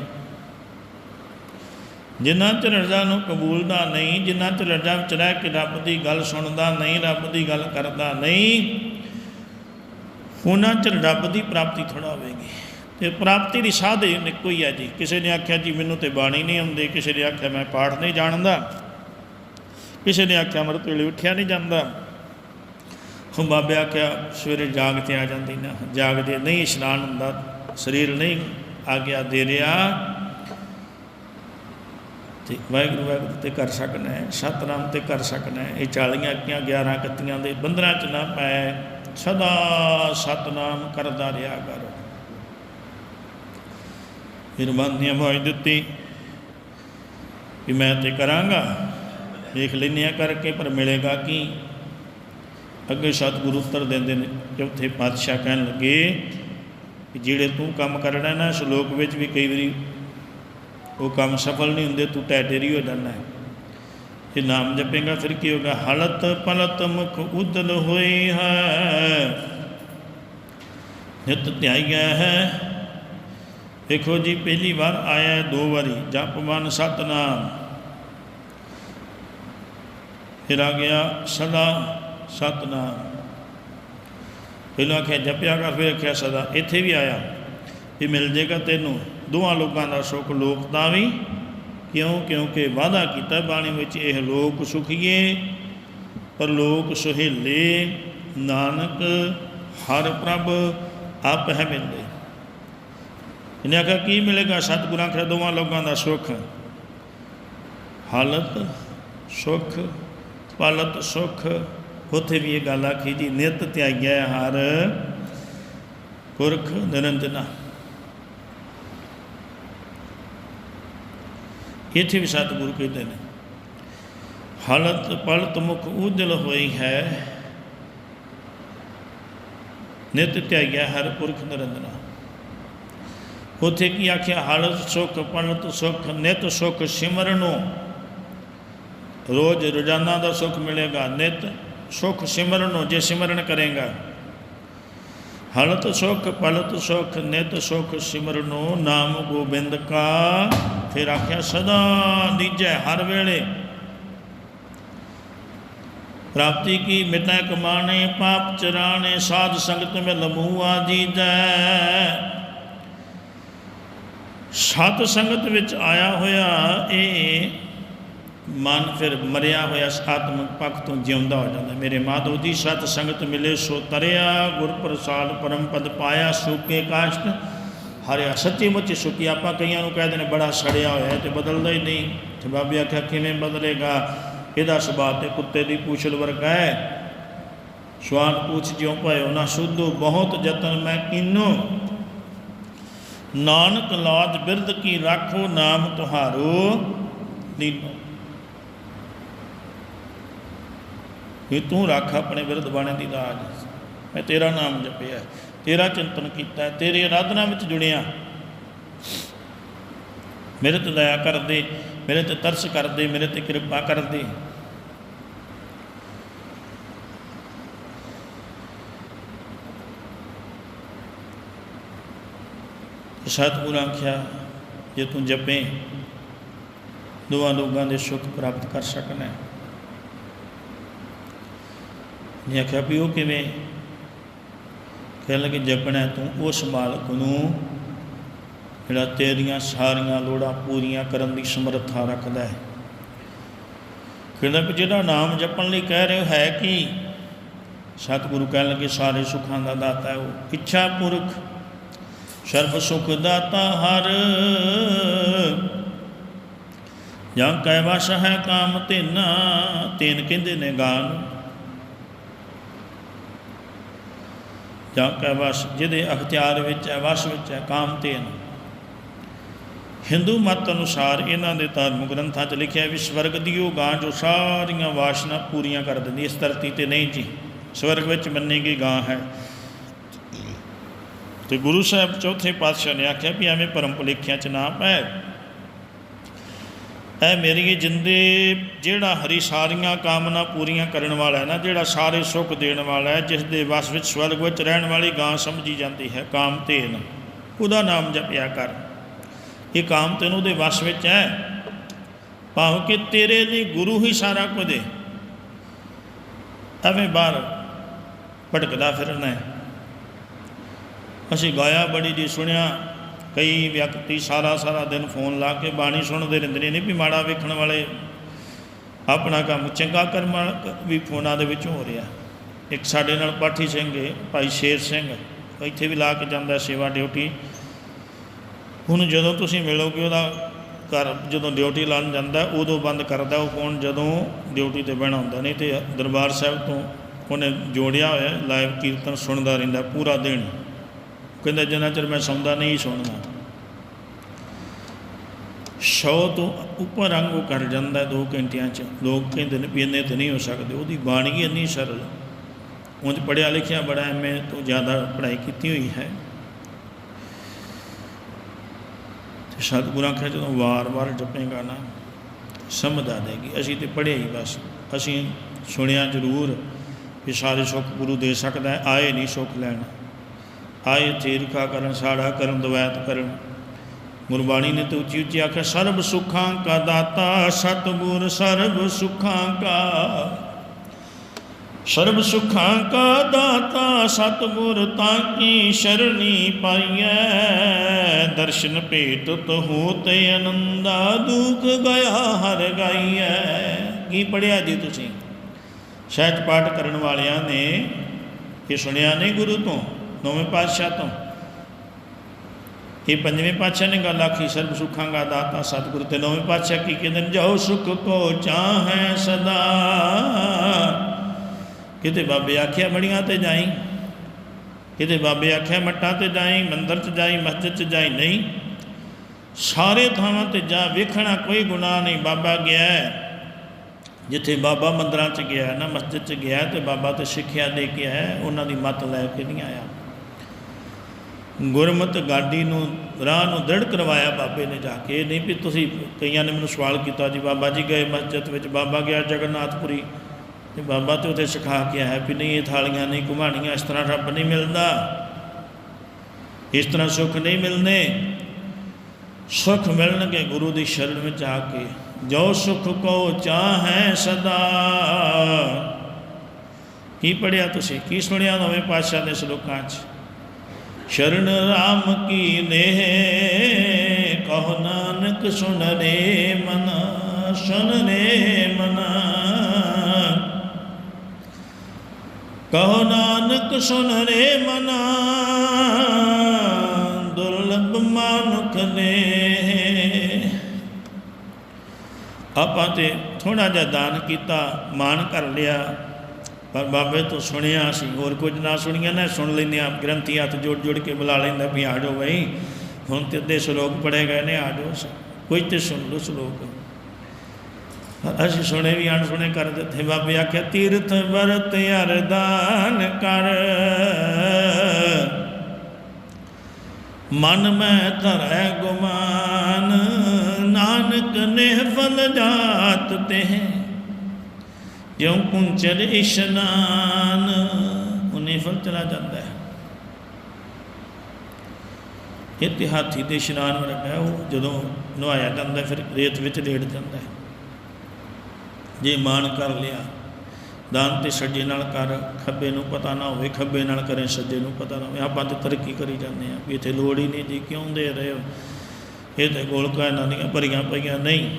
ਜਿੰਨਾ 'ਚ ਰਜਾ ਨੂੰ ਕਬੂਲਦਾ ਨਹੀਂ ਜਿੰਨਾ 'ਚ ਰਜਾ ਵਿੱਚ ਰਹਿ ਕੇ ਰੱਬ ਦੀ ਗੱਲ ਸੁਣਦਾ ਨਹੀਂ, ਰੱਬ ਦੀ ਗੱਲ ਕਰਦਾ ਨਹੀਂ, ਉਹਨਾਂ 'ਚ ਰੱਬ ਦੀ ਪ੍ਰਾਪਤੀ ਥੋੜਾ ਹੋਵੇਗੀ। ਤੇ ਪ੍ਰਾਪਤੀ ਦੀ ਸਾਧੇ ਇੱਕੋ ਹੀ ਹੈ ਜੀ। ਕਿਸੇ ਨੇ ਆਖਿਆ, ਜੀ, ਮੈਨੂੰ ਤੇ ਬਾਣੀ ਨਹੀਂ ਆਉਂਦੀ। ਕਿਸੇ ਨੇ ਆਖਿਆ, ਮੈਂ ਪਾਠ ਨਹੀਂ ਜਾਣਦਾ। ਕਿਸੇ ਨੇ ਆਖਿਆ, ਮਰ ਵੇਲੇ ਉੱਠਿਆ ਨਹੀਂ ਜਾਂਦਾ। ਹੁਣ ਬਾਬੇ ਆਖਿਆ, ਸਵੇਰੇ ਜਾਗ ਤੇ ਆ ਜਾਂਦੀ ਨਾ। ਜਾਗਦੇ ਨਹੀਂ, ਇਸ਼ਨਾਨ ਹੁੰਦਾ, ਸਰੀਰ ਨਹੀਂ ਆ ਗਿਆ ਦੇ ਰਿਹਾ। ਤੇ ਵਾਹਿਗੁਰੂ ਵਾਹਿਗੁਰੂ ਤੇ ਕਰ ਸਕਣਾ ਹੈ, ਸਤਨਾਮ ਤੇ ਕਰ ਸਕਣਾ ਹੈ। ਇਹ 40 ਅੱਕੀਆਂ 11 ਕੱਤੀਆਂ ਦੇ ਬੰਦਰਾਂ ਚ ਨਾ ਪੈ, ਸਦਾ ਸਤਨਾਮ ਕਰਦਾ ਰਿਹਾ ਕਰ। ਫਿਰ ਮਨ ਨੇ ਦਿੱਤੀ ਕਿ ਮੈਂ ਤੇ ਕਰਾਂਗਾ ਦੇਖ ਲੈਨੇ ਆ ਕਰਕੇ, ਪਰ ਮਿਲੇਗਾ ਕੀ? ਅੱਗੇ ਸਤਿਗੁਰੂ ਉੱਤਰ ਦਿੰਦੇ ਨੇ, ਚੌਥੇ ਪਾਤਸ਼ਾਹ ਕਹਿਣ ਲੱਗੇ ਕਿ ਜਿਹੜੇ ਤੂੰ ਕੰਮ ਕਰਨਾ ਨਾ, ਸ਼ਲੋਕ ਵਿੱਚ ਵੀ ਕਈ ਵਾਰੀ ਉਹ ਕੰਮ ਸਫਲ ਨਹੀਂ ਹੁੰਦੇ, ਤੂੰ ਟੈਟੇਰੀ ਹੋ ਜਾਂਦਾ ਹੈ। ਜੇ ਨਾਮ ਜਪੇਗਾ ਫਿਰ ਕੀ ਹੋਗਾ ਹਲਤ ਪਲਤ ਮੁਖ ਉਦਲ ਹੋਈ ਹੈ। ਨਿਤ ਧਿਆਈਆ ਹੈ। ਦੇਖੋ ਜੀ, ਪਹਿਲੀ ਵਾਰ ਆਇਆ ਦੋ ਵਾਰੀ। ਜਪ ਮਨ ਸਤਨਾਮ। ਫਿਰ ਆ ਗਿਆ ਸਦਾ ਸਤਨਾਮ। ਪਹਿਲਾਂ ਆਖਿਆ ਜਪਿਆ ਕਰ, ਫਿਰ ਆਖਿਆ ਸਦਾ। ਇੱਥੇ ਵੀ ਆਇਆ ਇਹ ਮਿਲ ਜੇਗਾ ਤੈਨੂੰ। ਦੋਹਾਂ ਲੋਕਾਂ ਦਾ ਸੁੱਖ ਲੋਕ ਦਾ ਵੀ, ਕਿਉਂ? ਕਿਉਂਕਿ ਵਾਅਦਾ ਕੀਤਾ ਬਾਣੀ ਵਿੱਚ, ਇਹ ਲੋਕ ਸੁਖੀਏ, ਪਰ ਲੋਕ ਸੁਹੇਲੇ। ਨਾਨਕ, ਹਰ ਪ੍ਰਭ ਆਪ ਹੈ ਮਿਲਦੇ। ਇਹਨੇ ਆਖਿਆ, ਕੀ ਮਿਲੇਗਾ ਸਤਿਗੁਰਾਂ ਖਰੇ ਦੋਵਾਂ ਲੋਕਾਂ ਦਾ ਸੁਖ? ਹਾਲਤ ਸੁਖ, ਪਾਲਤ ਸੁਖ। ਉੱਥੇ ਵੀ ਇਹ ਗੱਲ ਆਖੀ ਜੀ, ਨਿਤ ਧਿਆਈਐ ਹਰ ਪੁਰਖ ਨਿਰੰਜਨਾ। ਇੱਥੇ ਵੀ ਸਤਿਗੁਰੂ ਕਹਿੰਦੇ ਨੇ ਹਾਲਤ ਪਲਤ ਮੁਖ ਉਜਲ ਹੋਈ ਹੈ ਨਿਤ ਧਿਆਈਐ ਹਰ ਪੁਰਖ ਨਿਰੰਜਨਾ ਉੱਥੇ ਕੀ ਆਖਿਆ ਹਾਲਤ ਸੁਖ ਪਲਤ ਸੁਖ ਨਿਤ ਸੁਖ ਸਿਮਰਨੋ ਰੋਜ਼ ਰੋਜ਼ਾਨਾ ਦਾ ਸੁਖ ਮਿਲੇਗਾ ਨਿਤ ਸੁਖ ਸਿਮਰਨੋ ਜੇ ਸਿਮਰਨ ਕਰੇਗਾ ਹਲਤ ਸੁਖ ਪਲਤ ਸੁਖ, ਨਿਤ ਸੁਖ ਸਿਮਰਨੋ ਨਾਮ ਗੋਬਿੰਦ ਕਾ। ਫਿਰ ਆਖਿਆ, ਸਦਾ ਦੀਜੈ ਹਰ ਵੇਲੇ। ਪ੍ਰਾਪਤੀ ਕੀ ਮਿਟੈ ਕਮਾਣੇ, ਪਾਪ ਚਰਾਣੇ, ਸਾਧ ਸੰਗਤ ਮੇ ਲਮੂਆ ਜੀਜੈ। ਸਤ ਸੰਗਤ ਵਿੱਚ ਆਇਆ ਹੋਇਆ ਇਹ ਮਨ ਫਿਰ ਮਰਿਆ ਹੋਇਆ ਆਤਮਿਕ ਪੱਖ ਤੋਂ ਜਿਉਂਦਾ ਹੋ ਜਾਂਦਾ। ਮੇਰੇ ਮਾਧੋ ਦੀ ਸਤ ਸੰਗਤ ਮਿਲੇ ਸੋ ਤਰਿਆ ਗੁਰ ਪ੍ਰਸਾਦ ਪਰਮ ਪਦ ਪਾਇਆ, ਸੁਕੇ ਕਾਸ਼ਟ ਹਰਿਆ ਸੱਚੀ ਮੁੱਚੀ ਸੁਕੀ। ਆਪਾਂ ਕਈਆਂ ਨੂੰ ਕਹਿੰਦੇ ਨੇ, ਬੜਾ ਸੜਿਆ ਹੋਇਆ ਤੇ ਬਦਲਦਾ ਹੀ ਨਹੀਂ। ਤੇ ਬਾਬੇ ਆਖਿਆ, ਕਿਵੇਂ ਬਦਲੇਗਾ? ਇਹਦਾ ਸੁਭਾਅ ਤੇ ਕੁੱਤੇ ਦੀ ਪੂਛਲ ਵਰਗਾ ਹੈ। ਸਵਾਲ ਪੁੱਛ ਜਿਉ ਭਇਓ ਨਾ ਸੁਧੋ, ਬਹੁਤ ਯਤਨ ਮੈਂ ਕੀਨੋ। ਨਾਨਕ ਲਾਜ ਬਿਰਦ ਕੀ ਰਾਖੋ, ਨਾਮ ਤੁਹਾਰੋ। ਲੀਨੋ ਇਹ ਤੂੰ ਰੱਖ ਆਪਣੇ ਬਿਰਧ ਬਾਣੇ ਦੀ ਲਾਜ ਮੈਂ ਤੇਰਾ ਨਾਮ ਜਪਿਆ, ਤੇਰਾ ਚਿੰਤਨ ਕੀਤਾ, ਤੇਰੀ ਆਰਾਧਨਾ ਵਿੱਚ ਜੁੜਿਆ। ਮੇਰੇ ਤੇ ਦਇਆ ਕਰਦੇ, ਮੇਰੇ ਤੇ ਤਰਸ ਕਰਦੇ, ਮੇਰੇ ਤੇ ਕਿਰਪਾ ਕਰਦੇ। ਸਤਿਗੁਰ ਆਖਿਆ, ਜੇ ਤੂੰ ਜਪੇ, ਦੋਵਾਂ ਲੋਕਾਂ ਦੇ ਸੁੱਖ ਪ੍ਰਾਪਤ ਕਰ ਸਕਣਾ। ਹੈ ਨੇ ਆਖਿਆ ਵੀ ਉਹ ਕਿਵੇਂ? ਕਹਿਣ ਲੱਗੇ, ਜਪਣਾ ਤੂੰ ਉਸ ਮਾਲਕ ਨੂੰ ਜਿਹੜਾ ਤੇਰੀਆਂ ਸਾਰੀਆਂ ਲੋੜਾਂ ਪੂਰੀਆਂ ਕਰਨ ਦੀ ਸਮਰੱਥਾ ਰੱਖਦਾ ਹੈ। ਕਹਿੰਦਾ ਵੀ ਜਿਹੜਾ ਨਾਮ ਜਪਣ ਲਈ ਕਹਿ ਰਹੇ ਹੋ ਹੈ ਕੀ ਸਤਿਗੁਰੂ ਕਹਿਣ ਲੱਗੇ, ਸਾਰੇ ਸੁੱਖਾਂ ਦਾ ਦਾਤਾ ਹੈ ਉਹ। ਇੱਛਾ ਪੁਰਖ, ਸਰਬ ਸੁਖ ਦਾਤਾ ਹਰ। ਜਾਂ ਕੈ ਵਸ ਹੈ, ਕਾਮ ਤੇਨਾ ਤੈਨ ਕਹਿੰਦੇ ਨੇ ਗਾਨ। ਜਾਂ ਕੈ ਵਸ, ਜਿਹਦੇ ਅਖਤਿਆਰ ਵਿੱਚ ਹੈ, ਵਸ ਵਿੱਚ ਹੈ, ਕਾਮ ਤੇਨ ਹਿੰਦੂ ਮਤ ਅਨੁਸਾਰ ਇਹਨਾਂ ਦੇ ਧਾਰਮਿਕ ਗ੍ਰੰਥਾਂ 'ਚ ਲਿਖਿਆ ਵੀ ਸਵਰਗ ਦੀ ਉਹ ਗਾਂ ਜੋ ਸਾਰੀਆਂ ਵਾਸ਼ਨਾ ਪੂਰੀਆਂ ਕਰ ਦਿੰਦੀ ਇਸ ਧਰਤੀ ਤੇ ਨਹੀਂ ਜੀ। ਸਵਰਗ ਵਿੱਚ ਮੰਨੀ ਗਈ ਗਾਂ ਹੈ। ਤੇ ਗੁਰੂ ਸਾਹਿਬ ਚੌਥੇ ਪਾਤਸ਼ਾਹ ਨੇ ਆਖਿਆ ਵੀ ਐਵੇਂ ਪਰਮ ਭੁਲੇਖਿਆਂ 'ਚ ਨਾ ਪੈ। ਐ ਮੇਰੀ ਜਿੰਦੇ ਜਿਹੜਾ ਹਰੀ ਸਾਰੀਆਂ ਕਾਮਨਾ ਪੂਰੀਆਂ ਕਰਨ ਵਾਲਾ ਹੈ ਨਾ, ਜਿਹੜਾ ਸਾਰੇ ਸੁੱਖ ਦੇਣ ਵਾਲਾ ਹੈ ਜਿਸ ਦੇ ਵਸ ਵਿੱਚ ਸਵਰਗ ਵਿੱਚ ਰਹਿਣ ਵਾਲੀ ਗਾਂ ਸਮਝੀ ਜਾਂਦੀ ਹੈ, ਕਾਮ ਤੇਨ ਉਹਦਾ ਨਾਮ ਜਪਿਆ ਕਰ। ਇਹ ਕਾਮ ਤੈਨ ਉਹਦੇ ਵਸ ਵਿੱਚ ਹੈ ਭਾਵ ਕਿ ਤੇਰੇ ਲਈ ਗੁਰੂ ਹੀ ਸਾਰਾ ਕੁਝ ਹੈ ਐਵੇਂ ਬਾਹਰ ਭਟਕਦਾ ਫਿਰਨਾ ਹੈ। ਅਸੀਂ ਗਾਇਆ ਬੜੀ ਜੀ ਸੁਣਿਆ ਕਈ ਵਿਅਕਤੀ ਸਾਰਾ ਸਾਰਾ ਦਿਨ ਫੋਨ ਲਾ ਕੇ ਬਾਣੀ ਸੁਣਦੇ ਰਹਿੰਦੇ ਨੇ ਨਹੀਂ ਵੀ ਮਾੜਾ ਵੇਖਣ ਵਾਲੇ। ਆਪਣਾ ਕੰਮ ਚੰਗਾ ਕਰਮ ਵਾਲਾ ਵੀ ਫੋਨਾਂ ਦੇ ਵਿੱਚ ਹੋ ਰਿਹਾ। ਇੱਕ ਸਾਡੇ ਨਾਲ ਪਾਠੀ ਸਿੰਘ ਹੈ ਭਾਈ ਸ਼ੇਰ ਸਿੰਘ। ਇੱਥੇ ਵੀ ਲਾ ਕੇ ਜਾਂਦਾ ਸੇਵਾ ਡਿਊਟੀ। ਹੁਣ ਜਦੋਂ ਤੁਸੀਂ ਮਿਲੋਗੇ ਉਹਦਾ ਘਰ, ਜਦੋਂ ਡਿਊਟੀ ਲਾਉਣ ਜਾਂਦਾ, ਉਦੋਂ ਬੰਦ ਕਰਦਾ ਉਹ ਫੋਨ, ਜਦੋਂ ਡਿਊਟੀ ਤੇ ਬਹਿਣਾ ਹੁੰਦਾ। ਨਹੀਂ ਤੇ ਦਰਬਾਰ ਸਾਹਿਬ ਤੋਂ ਉਹਨੇ ਜੋੜਿਆ ਹੋਇਆ, ਲਾਈਵ ਕੀਰਤਨ ਸੁਣਦਾ ਰਹਿੰਦਾ ਪੂਰਾ ਦਿਨ। ਕਹਿੰਦਾ, ਜਿੰਨਾ ਚਿਰ ਮੈਂ ਸੌਂਦਾ ਨਹੀਂ ਸੁਣਨਾ ਸੌ ਤੋਂ ਉੱਪਰ ਅੰਗ ਉਹ ਕਰ ਜਾਂਦਾ 2 ਘੰਟਿਆਂ ਚ। ਲੋਕ ਕਹਿੰਦੇ ਨੇ ਵੀ ਇੰਨੇ ਤੇ ਨਹੀਂ ਹੋ ਸਕਦੇ, ਉਹਦੀ ਬਾਣੀ ਇੰਨੀ ਸਰਲ। ਉਂਝ ਪੜਿਆ ਲਿਖਿਆ ਬੜਾ ਐਵੇਂ ਤੋਂ ਜ਼ਿਆਦਾ ਪੜ੍ਹਾਈ ਕੀਤੀ ਹੋਈ ਹੈ। ਤੇ ਸਤਿਗੁਰਾਂ ਕਹੇ ਜਦੋਂ ਵਾਰ-ਵਾਰ ਜਪੇਗਾ ਨਾ, ਸਮਝ ਆ ਜਾਏਗੀ। ਅਸੀਂ ਤੇ ਪੜ੍ਹਿਆ ਹੀ ਬਸ। ਅਸੀਂ ਸੁਣਿਆ ਜ਼ਰੂਰ ਵੀ ਸਾਰੇ ਸੁੱਖ ਗੁਰੂ ਦੇ ਸਕਦਾ ਆਏ ਨਹੀਂ ਸੁੱਖ ਲੈਣ। ਆਏ ਤੀਰਖਾ ਕਰਨ, ਸਾੜਾ ਕਰਨ, ਦਵੈਤ ਕਰਨ। ਗੁਰਬਾਣੀ ਨੇ ਤੇ ਉੱਚੀ ਉੱਚੀ ਆਖਿਆ, ਸਰਬ ਸੁਖਾਂ ਕਾ ਦਾਤਾ, ਸਤਿਗੁਰ ਸਰਬ ਸੁਖਾਂ ਕਾ। ਸਰਬ ਸੁਖਾਂ ਕਾ ਦਾਤਾ, ਸਤਿਗੁਰ ਤਾਂ ਕੀ ਸ਼ਰਣੀ ਪਾਈਐ। ਦਰਸ਼ਨ ਭੇਟ ਤਹੂ ਤੇ ਆਨੰਦਾ ਦੁਖ ਗਿਆ ਹਰ ਗਾਈਐ। ਕੀ ਪੜਿਆ ਜੀ ਤੁਸੀਂ? ਸਹਿਜ ਪਾਠ ਕਰਨ ਵਾਲਿਆਂ ਨੇ, ਇਹ ਸੁਣਿਆ ਨਹੀਂ ਗੁਰੂ ਤੋਂ? ਨੌਵੇਂ ਪਾਤਸ਼ਾਹ ਤੋਂ ਇਹ ਪੰਜਵੇਂ ਪਾਤਸ਼ਾਹ ਨੇ ਗੱਲ ਆਖੀ ਸਰਬ ਸੁਖਾਂ ਦਾ ਦਾਤਾ ਸਤਿਗੁਰੂ ਤੇ ਨੌਵੇਂ ਪਾਤਸ਼ਾਹ ਕੀ ਕਹਿੰਦੇ ਨੇ ਜਾਓ ਸੁਖ ਕੋ ਚਾਹੈ ਸਦਾ ਕਿਤੇ ਬਾਬੇ ਆਖਿਆ ਬੜੀਆਂ ਤੇ ਜਾਈ ਕਿਤੇ ਬਾਬੇ ਆਖਿਆ ਮੱਟਾਂ ਤੇ ਜਾਈ ਮੰਦਰ 'ਚ ਜਾਈ ਮਸਜਿਦ 'ਚ ਜਾਈ ਨਹੀਂ ਸਾਰੇ ਥਾਵਾਂ ਤੇ ਜਾ ਵੇਖਣਾ ਕੋਈ ਗੁਨਾਹ ਨਹੀਂ ਬਾਬਾ ਗਿਆ ਹੈ। ਜਿੱਥੇ ਬਾਬਾ ਮੰਦਰਾਂ 'ਚ ਗਿਆ ਨਾ ਮਸਜਿਦ 'ਚ ਗਿਆ ਤੇ ਬਾਬਾ ਤੇ ਸਿੱਖਿਆ ਦੇ ਕੇ ਆਇਆ ਉਹਨਾਂ ਦੀ ਮੱਤ ਲੈ ਕੇ ਨਹੀਂ ਆਇਆ ਗੁਰਮਤ ਗਾਡੀ ਨੂੰ, ਰਾਹ ਨੂੰ ਦ੍ਰਿੜ ਕਰਵਾਇਆ ਬਾਬੇ ਨੇ ਜਾ ਕੇ। ਇਹ ਨਹੀਂ ਵੀ ਤੁਸੀਂ ਕਈਆਂ ਨੇ ਮੈਨੂੰ ਸਵਾਲ ਕੀਤਾ, ਜੀ ਬਾਬਾ ਜੀ ਗਏ ਮਸਜਿਦ ਵਿੱਚ, ਬਾਬਾ ਗਿਆ ਜਗਨਨਾਥਪੁਰੀ। ਤੇ ਬਾਬਾ ਤੇ ਉੱਥੇ ਸਿਖਾ ਕੇ ਆਇਆ ਵੀ ਨਹੀਂ, ਇਹ ਥਾਲੀਆਂ ਨਹੀਂ ਘੁਮਾਣੀਆਂ, ਇਸ ਤਰ੍ਹਾਂ ਰੱਬ ਨਹੀਂ ਮਿਲਦਾ। ਇਸ ਤਰ੍ਹਾਂ ਸੁੱਖ ਨਹੀਂ ਮਿਲਨੇ। ਸੁਖ ਮਿਲਣਗੇ ਗੁਰੂ ਦੀ ਸ਼ਰਨ ਵਿੱਚ ਆ ਕੇ। ਜੋ ਸੁਖ ਕੋ ਚਾਹੈ ਸਦਾ। ਕੀ ਪੜਿਆ ਤੁਸੀਂ? ਕੀ ਸੁਣਿਆ ਨਵੇਂ ਪਾਤਸ਼ਾਹ ਦੇ ਸ਼ਲੋਕਾਂ 'ਚ? ਸ਼ਰਨ ਰਾਮ ਕੀ ਨੇਹ? ਕਹੋ ਨਾਨਕ ਸੁਣ ਰੇ ਮਨ, ਸੁਣ ਰੇ ਮਨ। ਕਹੋ ਨਾਨਕ ਸੁਣ ਰੇ ਮਨ, ਦੁਰਲਭ ਮਾਨੁਖ ਨੇ ਆਪਾਂ ਤੇ ਥੋੜਾ ਜਿਹਾ ਦਾਨ ਕੀਤਾ ਮਾਨ ਕਰ ਲਿਆ। ਪਰ ਬਾਬੇ ਤੋਂ ਸੁਣਿਆ ਸੀ, ਹੋਰ ਕੁਝ ਨਾ ਸੁਣੀਆਂ, ਨਾ ਸੁਣ ਲੈਂਦੇ ਆ ਗ੍ਰੰਥੀ ਹੱਥ ਜੋੜ ਜੋੜ ਕੇ ਬੁਲਾ ਲੈਂਦਾ ਵੀ ਆ ਜਾਓ ਬਈ। ਹੁਣ ਤੇ ਅੱਧੇ ਸ਼ਲੋਕ ਪੜੇ ਗਏ ਨੇ ਆ ਜਾਓ ਕੋਈ ਤੇ ਸੁਣ ਲਓ ਸ਼ਲੋਕ। ਅਸੀਂ ਸੁਣੇ ਵੀ ਅਣਸੁਣੇ ਕਰ ਦਿੱਤੇ ਬਾਬੇ ਆਖਿਆ, ਤੀਰਥ ਵਰਤ ਅਰਦਾਨ ਕਰ। ਮਨ ਮੈਂ ਧਰੈ ਗੁਮਾਨ, ਨਾਨਕ ਨੇ ਫਲ ਜਾਤ ਤੇ ਜਿਉਂ ਕੁੰਚਰ ਇਸ਼ਨਾਨ, ਉਹਨੇ ਫਲ ਚਲਾ ਜਾਂਦਾ ਹੈ। ਇਹ ਹਾਥੀ ਦੇ ਇਸ਼ਨਾਨ ਵਰਗਾ ਉਹ ਜਦੋਂ ਨਹਾਇਆ ਜਾਂਦਾ, ਫਿਰ ਰੇਤ ਵਿੱਚ ਲੇਟ ਜਾਂਦਾ ਹੈ। ਜੇ ਮਾਣ ਕਰ ਲਿਆ, ਦਾਨ ਤੇ ਸੱਜੇ ਨਾਲ ਕਰ, ਖੱਬੇ ਨੂੰ ਪਤਾ ਨਾ ਹੋਵੇ, ਖੱਬੇ ਨਾਲ ਕਰੇ, ਸੱਜੇ ਨੂੰ ਪਤਾ ਨਾ ਹੋਵੇ। ਆਪਾਂ ਤੇ ਤਰੱਕੀ ਕਰੀ ਜਾਂਦੇ ਆ ਵੀ ਇੱਥੇ ਲੋੜ ਹੀ ਨਹੀਂ ਜੀ, ਕਿਉਂ ਦੇ ਰਹੇ ਹੋ? ਇਹ ਤੇ ਗੋਲਕਾਂ ਇਹਨਾਂ ਦੀਆਂ ਭਰੀਆਂ ਪਈਆਂ, ਨਹੀਂ।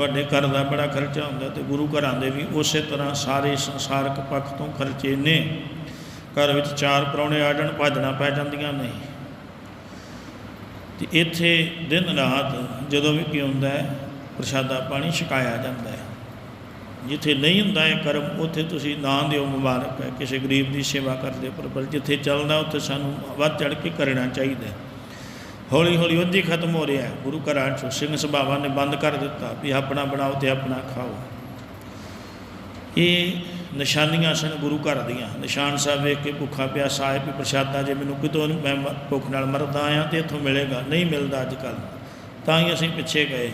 ਤੁਹਾਡੇ ਘਰ ਦਾ ਬੜਾ ਖਰਚਾ ਹੁੰਦਾ ਤੇ ਗੁਰੂ ਘਰਾਂ ਦੇ ਵੀ ਉਸੇ ਤਰ੍ਹਾਂ ਸਾਰੇ ਸੰਸਾਰਕ ਪੱਖ ਤੋਂ ਖਰਚੇ ਨੇ। ਘਰ ਵਿੱਚ ਚਾਰ ਪਰੌਣੇ ਆ ਜਾਣ ਭਾਜਣਾ ਪੈ ਜਾਂਦੀਆਂ ਨੇ। ਤੇ ਇੱਥੇ ਦਿਨ ਰਾਤ ਜਦੋਂ ਵੀ ਕੀ ਹੁੰਦਾ ਹੈ, ਪ੍ਰਸ਼ਾਦਾ ਪਾਣੀ ਛਕਾਇਆ ਜਾਂਦਾ ਹੈ। ਜਿੱਥੇ ਨਹੀਂ ਹੁੰਦਾ ਇਹ ਕਰਮ, ਉੱਥੇ ਤੁਸੀਂ ਨਾਂ ਦਿਓ ਮੁਬਾਰਕ ਹੈ। ਕਿਸੇ ਗਰੀਬ ਦੀ ਸੇਵਾ ਕਰਦੇ ਪਰ ਪਰ ਜਿੱਥੇ ਚੱਲਦਾ ਉੱਥੇ ਸਾਨੂੰ ਵੱਧ ਚੜ ਕੇ ਕਰਨਾ ਚਾਹੀਦਾ ਹੈ। ਹੌਲੀ ਹੌਲੀ ਉਹਦੀ ਖਤਮ ਹੋ ਰਿਹਾ ਗੁਰੂ ਘਰਾਂ 'ਚ ਸਿੰਘ ਸਭਾਵਾਂ ਨੇ ਬੰਦ ਕਰ ਦਿੱਤਾ ਵੀ ਆਪਣਾ ਬਣਾਓ ਤੇ ਆਪਣਾ ਖਾਓ। ਇਹ ਨਿਸ਼ਾਨੀਆਂ ਸਨ ਗੁਰੂ ਘਰ ਦੀਆਂ। ਨਿਸ਼ਾਨ ਸਾਹਿਬ ਵੇਖ ਕੇ ਭੁੱਖਾ ਪਿਆਸਾ ਆਏ ਵੀ ਪ੍ਰਸ਼ਾਦਾ ਜੇ ਮੈਨੂੰ ਕਿਤੋਂ ਮੈਂ ਭੁੱਖ ਨਾਲ ਮਰਦਾ ਆਇਆ ਤੇ ਇੱਥੋਂ ਮਿਲੇਗਾ, ਨਹੀਂ ਮਿਲਦਾ ਅੱਜ ਕੱਲ ਤਾਂ ਹੀ ਅਸੀਂ ਪਿੱਛੇ ਗਏ।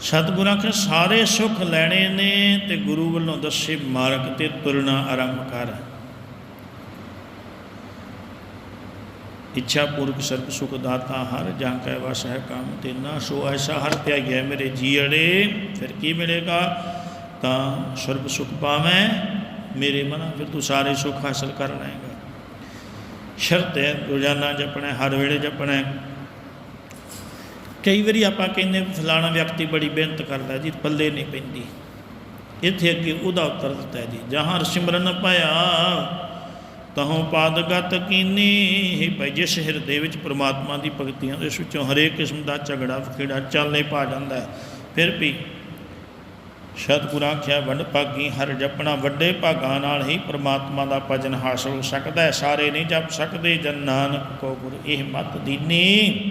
ਸਤਿਗੁਰਾਂ ਕੇ ਸਾਰੇ ਸੁੱਖ ਲੈਣੇ ਨੇ ਤੇ ਗੁਰੂ ਵੱਲੋਂ ਦੱਸੇ ਮਾਰਗ ਤੇ ਤੁਰਨਾ ਆਰੰਭ ਕਰ। ਇੱਛਾ ਪੂਰਕ ਸਰਬ ਸੁਖ ਦਾਤਾ ਹਰ ਜਾਂ ਕੈ ਵਸ ਹੈ ਕੰਮ ਤੇ ਨਾ ਸੋ ਐਸਾ ਹਰ ਧਿਆਈਐ ਮੇਰੇ ਜੀੜੇ ਫਿਰ ਕੀ ਮਿਲੇਗਾ? ਤਾਂ ਸਰਬ ਸੁਖ ਪਾਵੇਂ ਮੇਰੇ ਮਨ, ਫਿਰ ਤੂੰ ਸਾਰੇ ਸੁਖ ਹਾਸਲ ਕਰ ਲਏਗਾ। ਸ਼ਰਤ ਹੈ, ਰੋਜ਼ਾਨਾ ਜਪਣਾ, ਹਰ ਵੇਲੇ ਜਪਣਾ। ਕਈ ਵਾਰੀ ਆਪਾਂ ਕਹਿੰਦੇ ਫਲਾਣਾ ਵਿਅਕਤੀ ਬੜੀ ਮਿਹਨਤ ਕਰਦਾ ਜੀ, ਪੱਲੇ ਨਹੀਂ ਪੈਂਦੀ। ਇੱਥੇ ਅੱਗੇ ਉਹਦਾ ਉੱਤਰ ਦਿੱਤਾ ਜੀ, ਜਹਾਂ ਸਿਮਰਨ ਪਾਇਆ ਤਹੋਂ ਪਾਦਗਤ ਕੀਨੀ ਹੀ ਭਾਈ, ਜਿਸ ਹਿਰਦੇ ਵਿੱਚ ਪ੍ਰਮਾਤਮਾ ਦੀ ਭਗਤੀਆਂ ਦੇ ਵਿੱਚੋਂ ਹਰੇਕ ਕਿਸਮ ਦਾ ਝਗੜਾ ਫਖੇੜਾ ਚੱਲੇ ਪਾ ਜਾਂਦਾ ਹੈ। ਫਿਰ ਵੀ ਸਤਿਗੁਰਾਂ ਆਖਿਆ, ਵੱਡ ਭਾਗੀ, ਹਰ ਜਪਣਾ ਵੱਡੇ ਭਾਗਾਂ ਨਾਲ ਹੀ ਪ੍ਰਮਾਤਮਾ ਦਾ ਭਜਨ ਹਾਸਲ ਹੋ ਸਕਦਾ ਹੈ। ਸਾਰੇ ਨਹੀਂ ਜਪ ਸਕਦੇ, ਜਨ ਨਾਨਕ ਕੋ ਗੁਰ ਇਹ ਮਤ ਦੀਨੀ।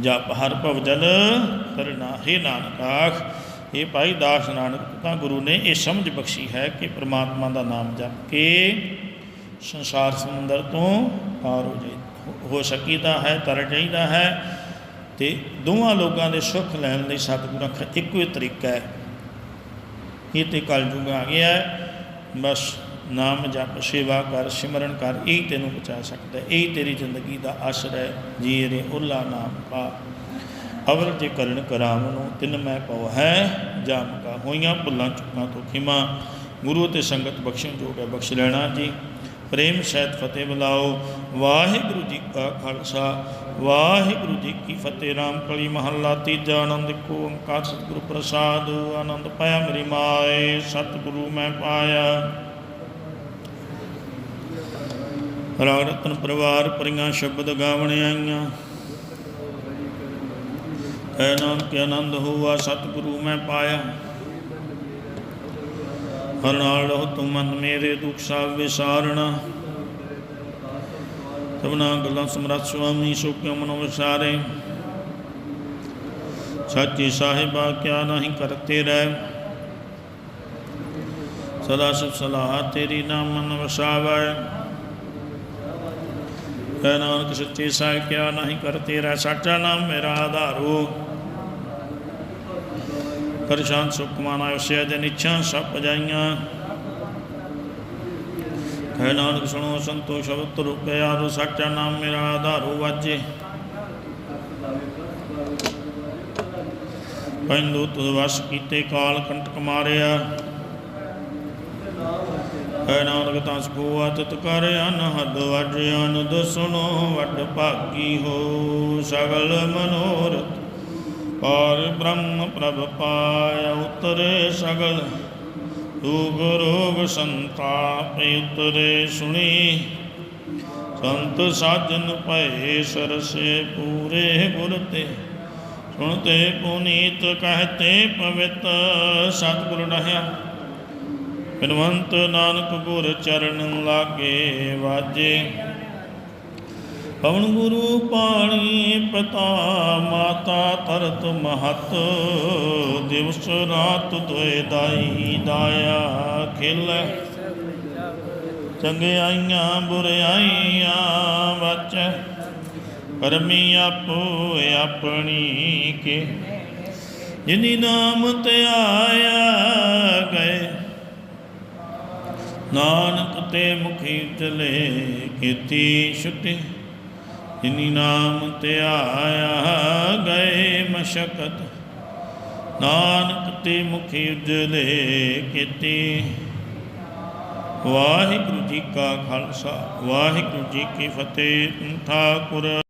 ਜਪ ਹਰ ਭਵਜਨ ਜਲ ਕਰਨਾ, ਹੈ ਨਾਨਕ ਆਖ ਇਹ ਭਾਈ ਦਾਸ ਨਾਨਕ ਤਾਂ ਗੁਰੂ ਨੇ ਇਹ ਸਮਝ ਬਖਸ਼ੀ ਹੈ ਕਿ ਪ੍ਰਮਾਤਮਾ ਦਾ ਨਾਮ ਜਪ ਕੇ ਸੰਸਾਰ ਸਮੁੰਦਰ ਤੋਂ ਪਾਰ ਹੋ ਜਾਈ ਹੋ ਸਕੀਦਾ ਹੈ, ਤਰ ਜਾਈਦਾ ਹੈ ਤੇ ਦੋਵਾਂ ਲੋਕਾਂ ਦੇ ਸੁੱਖ ਲੈਣ ਲਈ ਸਤਿਗੁਰਾਂ ਦਾ ਇੱਕੋ ਹੀ ਤਰੀਕਾ ਹੈ। ਇਹ ਤੇ ਕਲਯੁਗ ਆ ਗਿਆ ਬਸ ਨਾਮ ਜਪ, ਸੇਵਾ ਕਰ, ਸਿਮਰਨ ਕਰ, ਇਹ ਤੈਨੂੰ ਬਚਾ ਸਕਦਾ ਹੈ। ਇਹ ਤੇਰੀ ਜ਼ਿੰਦਗੀ ਦਾ ਆਸਰਾ ਹੈ। ਜੀ ਰੇ ਉਲਾ ਨਾਮ ਪਾ। ਅਵਰ ਜੇ ਕਰਨ ਕਰਾਮ ਨੂੰ, ਤਿਨ ਮੈਂ ਕਉ ਹੈ ਜਾਮ ਕਾ ਹੋਈਆਂ ਭੁੱਲਾਂ ਚੁੱਕਾਂ ਤੋਂ ਖਿਮਾ। ਗੁਰੂ ਤੇ ਸੰਗਤ ਬਖਸ਼ਣ ਜੋਗ ਹੈ, ਬਖਸ਼ ਲੈਣਾ ਜੀ। ਪ੍ਰੇਮ ਸਹਿਤ ਫਤਿਹ ਬੁਲਾਓ। ਵਾਹਿਗੁਰੂ ਜੀ ਕਾ ਖਾਲਸਾ, ਵਾਹਿਗੁਰੂ ਜੀ ਕੀ ਫਤਿਹ। ਰਾਮ ਕਲੀ ਮਹੱਲਾ ਤੀਜਾ ਆਨੰਦ ਕੋ ਓੰਕਾਰ, ਸਤਿਗੁਰੂ ਪ੍ਰਸਾਦ। ਆਨੰਦ ਪਾਇਆ ਮੇਰੀ ਮਾਏ, ਸਤਿਗੁਰੂ ਮੈਂ ਪਾਇਆ। ਰਾਗ ਰਤਨ ਪਰਿਵਾਰ ਪਰੀਆਂ ਸ਼ਬਦ ਗਾਵਣ ਆਈਆਂ। ਐ ਨਾਨਕ ਆਨੰਦ ਹੋਆ, ਸਤਿਗੁਰੂ ਮੈਂ ਪਾਇਆ। ਹਰ ਨਾਲ ਰਹੋ ਤੂੰ ਮਨ ਮੇਰੇ ਦੁਖ ਸਭ ਵਿਸਾਰਣਾ। ਸਭਨਾ ਗੱਲਾਂ ਸਮਰੱਥ ਸੁਆਮੀ ਸੋ ਕਿਉ ਮਨੋ ਵਿਸਾਰੇ। ਸੱਚੀ ਸਾਹਿਬਾ ਕਿਆ ਨਹੀਂ ਕਰਤੇ ਰਹਿ। ਸਦਾ ਸਭ ਸਲਾਹ ਤੇਰੀ ਨਾਮ ਮਨ ਵਸਾਵੈ। ਕਹਿ ਨਾਨਕ ਸੱਚੇ ਸਾਹਿਬ ਕਿਆ ਨਹੀਂ ਕਰਤੇ ਰਹਿ, ਸਾਚਾ ਨਾਮ ਮੇਰਾ ਆਧਾਰੋ ਕਰ ਸ਼ਾਂਤ ਸੁਖ ਮਾਨਾ ਉਸਿਆ ਜਨ ਇੱਛਾ ਸਭ ਪਜਾਈਆਂ ਹੈ ਨਾਨਕ ਸੁਣੋ ਸੰਤੋ ਸ਼ਬਦ ਰੂਪੇ ਆਦੋ, ਸੱਚਾ ਨਾਮ ਮੇਰਾ ਆਧਾਰੋ ਵਾਜੇ। ਪੈਂਦੋ ਤੁਧ ਵਸ ਕੀਤੇ, ਕਾਲ ਕੰਟਕ ਮਾਰਿਆ। ਹੈ ਨਾਨਕ ਤਾਂ ਸਕੂਆ ਤਤ ਕਰ, ਅਨਹਦ ਵਜ ਅਨੰਦ ਸੁਣੋ, ਵੱਡ ਭਾਗੀ ਹੋ, ਸਗਲ ਮਨੋਰਥ ਪਾਰ ਬ੍ਰਹਮ ਪ੍ਰਭ ਪਾਇਆ ਉਤਰੇ ਸਗਲ, ਰੋਗ ਰੋਗ ਸੰਤਾਪ ਉਤਰੇ ਸੁਣੀ। ਸੰਤ ਸਾਜਨ ਭਏ ਸਰਸੇ ਪੂਰੇ ਗੁਰ ਤੇ, ਸੁਣਤੇ ਪੁਨੀਤ ਕਹਤੇ ਪਵਿੱਤ ਸਤਿਗੁਰ ਡਹਿਆ ਬਿਨਵੰਤ ਨਾਨਕ ਗੁਰ ਚਰਨ ਲਾਗੇ ਵਾਜੇ ਪਵਨ ਗੁਰੂ ਪਾਣੀ ਪਿਤਾ ਮਾਤਾ ਤਰਤ ਮਹਤ, ਦਿਵਸ ਰਾਤ ਦੋਏ ਦਾਈ ਦਾਇਆ ਖਿਲ। ਚੰਗਿਆਈਆਂ ਬੁਰਿਆਈਆਂ ਵਚ ਕਰਮੀ ਆਪੋ ਆਪਣੀ ਕੇ। ਜਿਨੀ ਨਾਮ ਤੇ ਆਇਆ ਗਏ, ਨਾਨਕ ਤੇ ਮੁਖੀ ਚਲੇ ਕੀਤੀ ਛੁੱਟੀ। ਜਿਨੀ ਨਾਮ ਤੇ ਆਇਆ ਗਏ ਮਸ਼ਕਤ। ਨਾਨਕ ਤੇ ਮੁਖੀ ਉਜਲੇ ਕੀਤੀ। ਵਾਹਿਗੁਰੂ ਜੀ ਕਾ ਖਾਲਸਾ, ਵਾਹਿਗੁਰੂ ਜੀ ਕੀ ਫਤਿਹ। ਠਾਕੁਰ